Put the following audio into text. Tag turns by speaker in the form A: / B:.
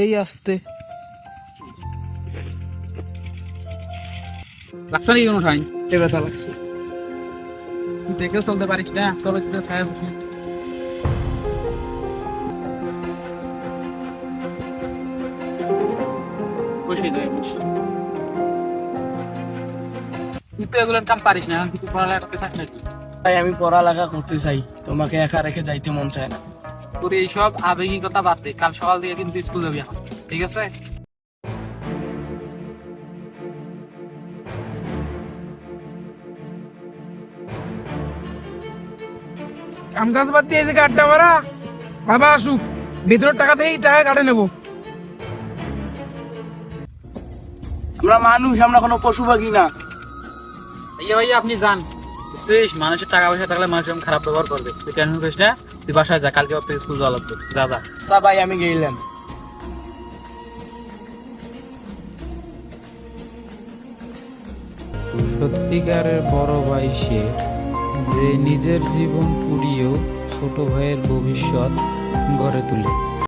A: এই আসতে।
B: লাগছে নাকি কোনো ঠাই?
A: এ ব্যথা লাগছে।
B: তুই দেখে চলতে পারিস না চলো চলে ছায়া বসি। বসে যাই বসে। তুই তো এগুলোর কাম পারিস না কিছু পড়ালেখা করতে চাস নাকি?
C: তাই আমি পড়ালেখা করতে চাই। তোমাকে একা রেখে যাইতে মন চায় না।
B: তোর এইসব আবেগিকতা বাদ দে। কাল সকাল থেকে কিন্তু স্কুল যাবি এখন ঠিক আছে?
A: আম গাছ বাদ দিয়ে এদিকে আড্ডা মারা। বাবা আসুক। ভেতরের টাকা থেকেই টাকা কাটে নেব।
C: আমরা মানুষ আমরা কোনো পশু পাখি না।
B: ভাইয়া ভাইয়া আপনি যান। বুঝছিস? মানুষের টাকা পয়সা থাকলে মানুষ এরকম খারাপ ব্যবহার করবে। তুই টেনশন করিস না তুই বাসায় যা কালকে স্কুল যাওয়া লাগবে। যা যা।
C: তা ভাই আমি গেলাম।
D: সত্যিকারের বড় ভাই সে যে নিজের জীবন পুড়িয়েও ছোট ভাইয়ের ভবিষ্যৎ গড়ে তোলে।